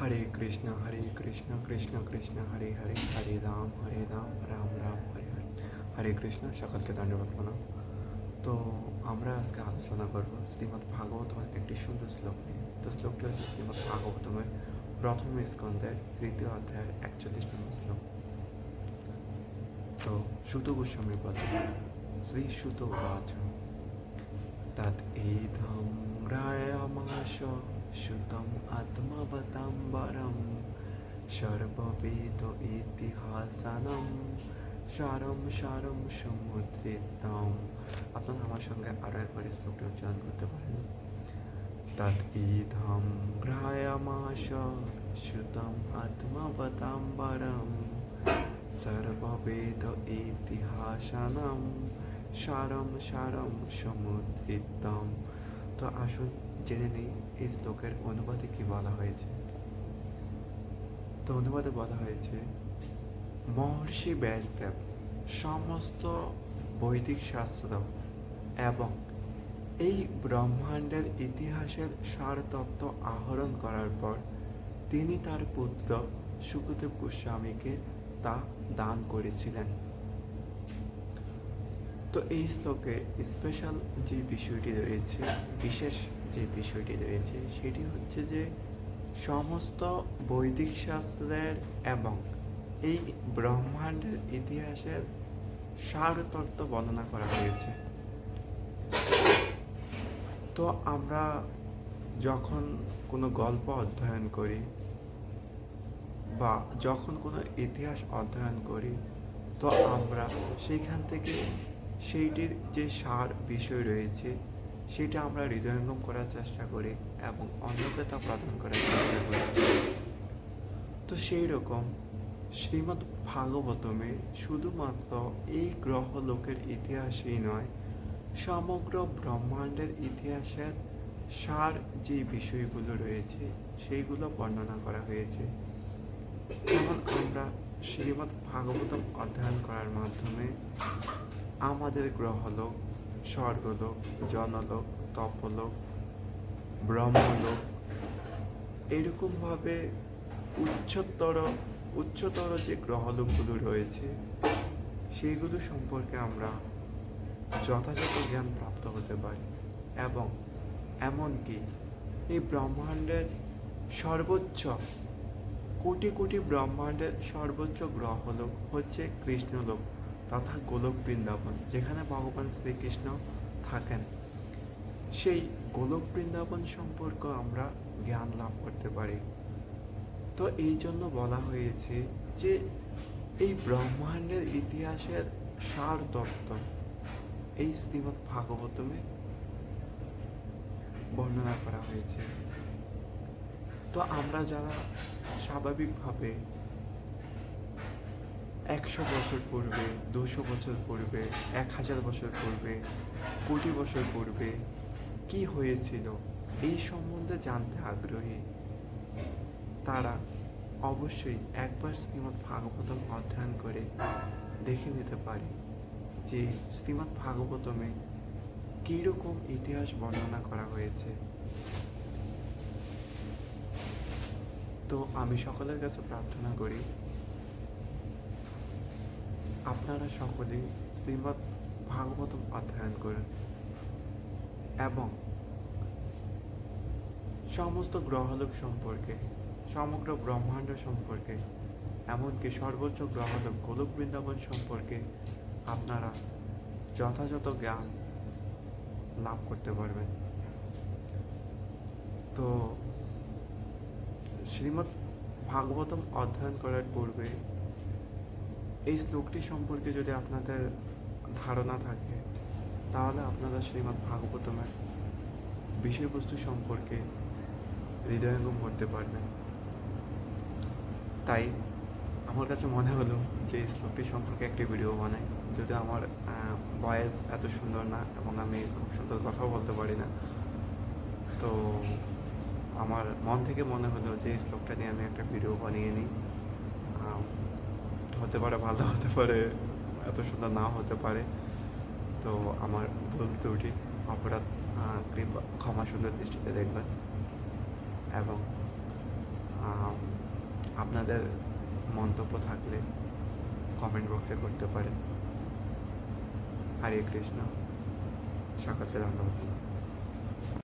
হরে কৃষ্ণ হরে কৃষ্ণ কৃষ্ণ কৃষ্ণ, হরে হরে হরে রাম হরে রাম রাম রাম, হরে হরে। হরে কৃষ্ণ, সকলকে ধন্যবাদ প্রণাম। তো আমরা আজকে আলোচনা করব শ্রীমৎ ভাগবতমের একটি সুন্দর শ্লোক নিয়ে। তো শ্লোকটি হচ্ছে শ্রীমৎ ভাগবতমের প্রথম স্কন্ধের তৃতীয় অধ্যায়ের একচল্লিশ নম্বর শ্লোক। তো সুত গোস্বামী পদ, শ্রী সুত উবাচ। তৎ ইদম রায়ামাশ সুতম আত্মবতাম্বরম সর্ববেদ ইতিহাসানম সারম সারম সমুদ্রিতম আপনারা আমার সঙ্গে আরও একবার শ্লোকটি উচ্চারণ করতে পারেন। তৎ ইদম গ্রায়ামাশ সুতম আত্মবতাম্বরম সর্ববেদ ইতিহাসানম সারম সারম সমুদ্রিতম। তো আসুন জেনে নিই, এই শ্লোকের অনুবাদে কি বলা হয়েছে। তো অনুবাদে বলা হয়েছে, মহর্ষি ব্যাসদেব সমস্ত বৈদিক শাস্ত্র এবং এই ব্রহ্মাণ্ডের ইতিহাসের সার তত্ত্ব আহরণ করার পর তিনি তার পুত্র সুখদেব গোস্বামীকে তা দান করেছিলেন। তো এই শ্লোকে স্পেশাল যে বিষয়টি রয়েছে, বিশেষ যে বিষয়টি রয়েছে, সেটি হচ্ছে যে সমস্ত বৈদিক শাস্ত্রের এবং এই ব্রহ্মাণ্ডের ইতিহাসের সার তত্ত্ব বর্ণনা করা হয়েছে। তো আমরা যখন কোনো গল্প অধ্যয়ন করি বা যখন কোনো ইতিহাস অধ্যয়ন করি, তো আমরা সেইখান থেকে সেইটির যে সার বিষয় রয়েছে, সেটা আমরা হৃদয়ঙ্গম করার চেষ্টা করি এবং অন্যকে তা প্রদান করার চেষ্টা করি। তো সেই রকম শ্রীমৎ ভাগবতমে শুধুমাত্র এই গ্রহ লোকের ইতিহাসই নয়, সমগ্র ব্রহ্মাণ্ডের ইতিহাসের সার যে বিষয়গুলো রয়েছে, সেইগুলো বর্ণনা করা হয়েছে। যেমন আমরা শ্রীমৎ ভাগবতম অধ্যয়ন করার মাধ্যমে আমাদের গ্রহলোক, স্বর্গলোক, জনলোক, তপলোক, ব্রহ্মলোক, এরকমভাবে উচ্চতর উচ্চতর যে গ্রহলোকগুলো রয়েছে সেইগুলো সম্পর্কে আমরা যথাযথ জ্ঞান প্রাপ্ত হতে পারি। এবং এমনকি এই ব্রহ্মাণ্ডের সর্বোচ্চ, কোটি কোটি ব্রহ্মাণ্ডের সর্বোচ্চ গ্রহলোক হচ্ছে কৃষ্ণলোক। তথা গোলক বৃন্দাবন যেখানে ভগবান শ্রীকৃষ্ণ থাকেন। সেই গোলক বৃন্দাবন সম্পর্ক আমরা জ্ঞান লাভ করতে পারি। তো এই জন্য বলা হয়েছে যে, এই ব্রহ্মাণ্ডের ইতিহাসের সার তত্ত্ব, এই শ্রীমৎ ভাগবতমে বর্ণনা করা হয়েছে। তো আমরা যারা স্বাভাবিকভাবে একশো বছর পূর্বে, দুশো বছর পূর্বে, এক হাজার বছর পূর্বে, কোটি বছর পূর্বে কি হয়েছিল এই সম্বন্ধে জানতে আগ্রহী? তারা অবশ্যই একবার শ্রীমৎ ভাগবতম অধ্যয়ন করে দেখে নিতে পারে যে শ্রীমৎ ভাগবতমে কীরকম ইতিহাস বর্ণনা করা হয়েছে। তো আমি সকলের কাছে প্রার্থনা করি আপনারা সকলেই শ্রীমৎ ভাগবতম অধ্যয়ন করুন এবং সমস্ত গ্রহলোক সম্পর্কে, সমগ্র ব্রহ্মাণ্ড সম্পর্কে, এমনকি সর্বোচ্চ গ্রহলোক গোলক বৃন্দাবন সম্পর্কে আপনারা যথাযথ জ্ঞান লাভ করতে পারবেন। তো শ্রীমৎ ভাগবতম অধ্যয়ন করার পূর্বে এই শ্লোকটি সম্পর্কে যদি আপনাদের ধারণা থাকে, তাহলে আপনারা শ্রীমৎ ভাগবতমের বিষয়বস্তু সম্পর্কে হৃদয়ঙ্গম করতে পারবেন। তাই আমার কাছে মনে হলো যে এই শ্লোকটি সম্পর্কে একটি ভিডিও বানাই। যদি আমার ভয়েস এত সুন্দর না এবং আমি খুব সুন্দর কথাও বলতে পারি না, তো আমার মন থেকে মনে হলো যে এই শ্লোকটা নিয়ে আমি একটা ভিডিও বানিয়ে নিই। হতে পারে, ভালো হতে পারে, এত সুন্দর না হতে পারে। তো আমার ভুল ত্রুটি, অপরাধ কৃপা, ক্ষমা সুন্দর দৃষ্টিতে দেখবেন। এবং আপনাদের মন্তব্য থাকলে কমেন্ট বক্সে করতে পারেন। হরে কৃষ্ণ, সকলকে ধন্যবাদ।